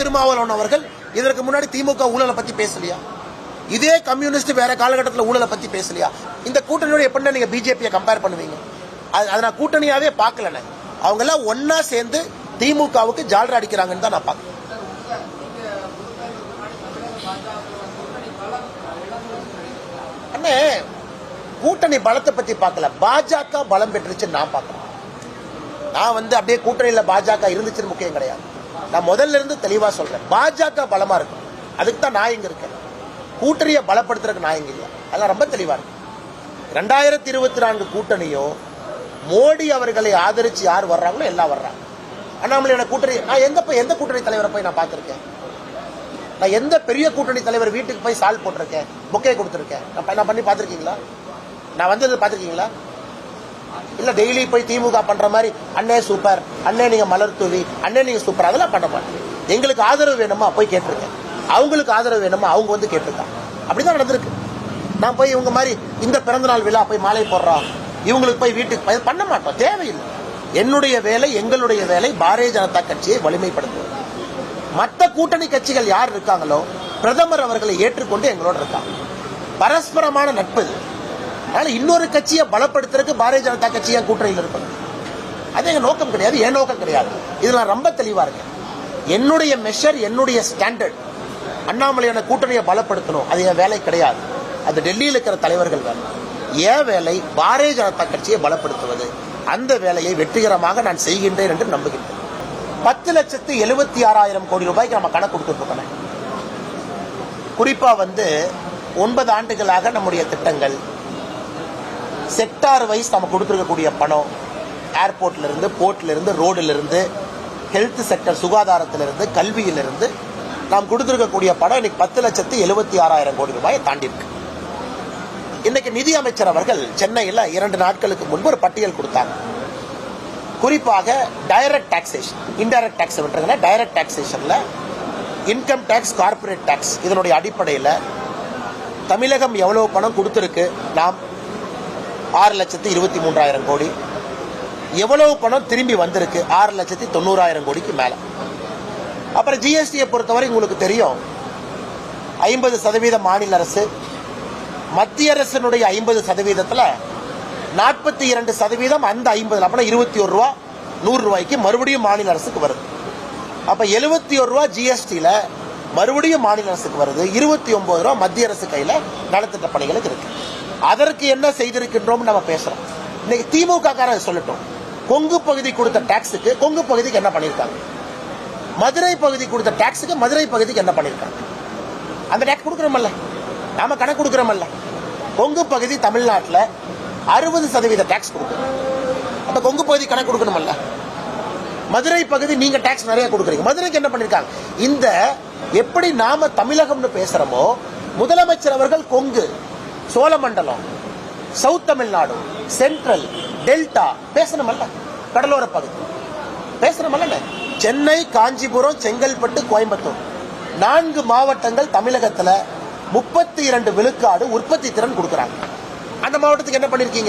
திருமாவளவன் அவர்கள் இதற்கு முன்னாடி திமுக ஊழலை பத்தி பேசலையா? இதே கம்யூனிஸ்ட் வேற காலகட்டத்தில் ஊழலை பத்தி பேசலையா? இந்த கூட்டணியோட எப்படி நீங்க பிஜேபியை கம்பேர் பண்ணுவீங்க. அது நான் கூட்டணியாவே பார்க்கலண்ணே. அவங்க எல்லாம் ஒன்னா சேர்ந்து திமுகவுக்கு ஜால்ரா அடிக்கிறாங்கன்னு தான் நான் பார்க்கறேன். அண்ணே கூட்டணி பலத்தை பத்தி பார்க்கல. பாஜக பலம் பெற்றுச்சு நான் பார்க்கறேன். நான் வந்து அப்படியே கூட்டணியில் பாஜக இருந்துச்சுன்னு முக்கியம் கிடையாது. நான் முதல்ல இருந்து தெளிவா சொல்றேன். பாஜக பலமா இருக்கும் அதுக்கு தான் நான் இங்க இருக்கேன். கூட்டணியை பலப்படுத்துறதுக்கு நான் இங்க இல்லை. அதெல்லாம் ரொம்ப தெளிவா இருக்கு. ரெண்டாயிரத்தி இருபத்தி நான்கு கூட்டணியும் மோடி அவர்களை ஆதரிச்சு யார் வர்றாங்களோ எல்லாம் வர்றாங்க. அண்ணாமலையோட கூட்டணி நான் எங்க போய் எந்த கூட்டணி தலைவரை போய் நான் பார்த்திருக்கேன்? நான் எந்த பெரிய கூட்டணி தலைவர் வீட்டுக்கு போய் சால் போட்டிருக்கேன்? பொக்கே கொடுத்துருக்கேன். நான் பண்ணி பார்த்திருக்கீங்களா? நான் வந்தது பார்த்திருக்கீங்களா? இல்ல டெய்லி போய் திமுக பண்ற மாதிரி அண்ணே சூப்பர் அண்ணே நீங்க மலர் தூவி. அண்ணே நீங்க சூப்பர் அதெல்லாம் பண்ண மாட்டேன். எங்களுக்கு ஆதரவு வேணுமா? போய் கேட்டிருக்கேன். அவங்களுக்கு ஆதரவு வேணுமா? அவங்க வந்து கேட்டிருக்காங்க அப்படிதான் நடந்திருக்கு. நான் போய் இவங்க மாதிரி இந்த பிறந்தநாள் விழா போய் மாலை போடுறோம் இவங்களுக்கு போய் வீட்டுக்கு பண்ண மாட்டோம். தேவையில்லை. என்னுடைய வேலை எங்களுடைய வேலை பாரதிய ஜனதா கட்சியை வலிமைப்படுத்துவது. மற்ற கூட்டணி கட்சிகள் யார் இருக்காங்களோ பிரதமர் அவர்களை ஏற்றுக்கொண்டு எங்களோட இருக்காங்க. பரஸ்பரமான நட்பு அதனால இன்னொரு கட்சியை பலப்படுத்துறதுக்கு பாரதிய ஜனதா கட்சி என் கூட்டணியில் இருப்பது அது எங்க நோக்கம் கிடையாது என் நோக்கம் கிடையாது. இதுல ரொம்ப தெளிவா இருக்கு. என்னுடைய மெஷர் என்னுடைய ஸ்டாண்டர்ட் அண்ணாமலையான கூட்டணியை பலப்படுத்தணும். அது என் வேலை கிடையாது. அது டெல்லியில் இருக்கிற தலைவர்கள் வேலை. என் வேலை பாரதிய ஜனதா கட்சியை பலப்படுத்துவது. அந்த வேலையை வெற்றிகரமாக நான் செய்கின்றேன் என்று நம்புகின்றேன். பத்து லட்சத்து எழுபத்தி ஆறாயிரம் கோடி ரூபாய்க்கு நம்ம கணக்கு கொடுத்துட்டு இருக்கோம் குறிப்பா வந்து ஒன்பது ஆண்டுகளாக நம்முடைய திட்டங்கள் செக்டார் வைஸ் நம்ம கொடுத்துருக்கக்கூடிய பணம் ஏர்போர்ட்ல இருந்து போர்ட்ல இருந்து ரோடுல இருந்து ஹெல்த் செக்டர் சுகாதாரத்திலிருந்து கல்வியிலிருந்து நாம் கொடுத்துருக்கக்கூடிய பணம் இன்னைக்கு பத்து லட்சத்து எழுபத்தி ஆறாயிரம் கோடி ரூபாயை தாண்டியிருக்கு. இன்னைக்கு நிதி அமைச்சர் அவர்கள் சென்னையில் இரண்டு நாட்களுக்கு முன்பு ஒரு பட்டியல் கொடுத்தாங்க. குறிப்பாக டைரக்ட் டாக்ஸேஷன் இன்டைரக்ட் டாக்ஸ் விட்டுருங்கன்னா டைரக்ட் டாக்ஸேஷனில் இன்கம் டேக்ஸ் கார்ப்பரேட் டேக்ஸ் இதனுடைய அடிப்படையில் தமிழகம் எவ்வளவு பணம் கொடுத்துருக்கு நாம் ஆறு லட்சத்து இருபத்தி மூன்றாயிரம் கோடி. எவ்வளவு பணம் திரும்பி வந்திருக்கு? ஆறு லட்சத்தி தொண்ணூறாயிரம் கோடிக்கு மேல. அப்புறம் ஜிஎஸ்டியை பொறுத்தவரை உங்களுக்கு தெரியும். ஐம்பது சதவீத மாநில அரசு. மத்திய அரசினுடைய ஐம்பது சதவீதத்தில் நாற்பத்தி இரண்டு சதவீதம் அந்த ஐம்பது அப்படின்னா இருபத்தி ஒரு ரூபா நூறு ரூபாய்க்கு மறுபடியும் மாநில அரசுக்கு வருது. அப்போ எழுபத்தி ஒரு ரூபா ஜிஎஸ்டியில் மறுபடியும் மாநில அரசுக்கு வருது. இருபத்தி ஒன்பது ரூபா மத்திய அரசு கையில் நலத்திட்ட பணிகளுக்கு இருக்குது அதற்கு என்ன செய்திருக்கின்றோம் நம்ம பேசுறோம். இன்னைக்கு திமுக காரன் சொல்லட்டும். கொங்கு பகுதி கொடுத்த டாக்ஸுக்கு கொங்கு பகுதிக்கு என்ன பண்ணிருக்காங்க? மதுரை பகுதி கொடுத்த டாக்ஸுக்கு மதுரை பகுதிக்கு என்ன பண்ணிருக்காங்க? அந்த டேக்ஸ் கொடுக்குறோமல்ல? நாம கணக்கு கொடுக்குறோமல்ல? கொங்கு பகுதி தமிழ்நாட்டில் அறுபது சதவீத டாக்ஸ் கொடுக்குறோம் அந்த கொங்கு பகுதி கணக்கு கொடுக்கணுமல்ல? மதுரை பகுதி நீங்க டாக்ஸ் நிறைய கொடுக்குறீங்க. மதுரைக்கு என்ன பண்ணிருக்காங்க? இந்த எப்படி நாம தமிழகம்னு பேசுறோமோ முதலமைச்சர் அவர்கள் Kongu Cholamandalam south Tamil Nadu central delta பேசணுமல்ல? கடலோர பகுதி. பேசணுமல்ல சென்னை காஞ்சிபுரம் செங்கல்பட்டு கோயம்புத்தூர். நான்கு மாவட்டங்கள் தமிழகத்துல முப்பத்தி இரண்டு விழுக்காடு உற்பத்தி திறன் கொடுக்குறாங்க. அந்த மாவட்டத்துக்கு என்ன பண்ணிருக்கீங்க?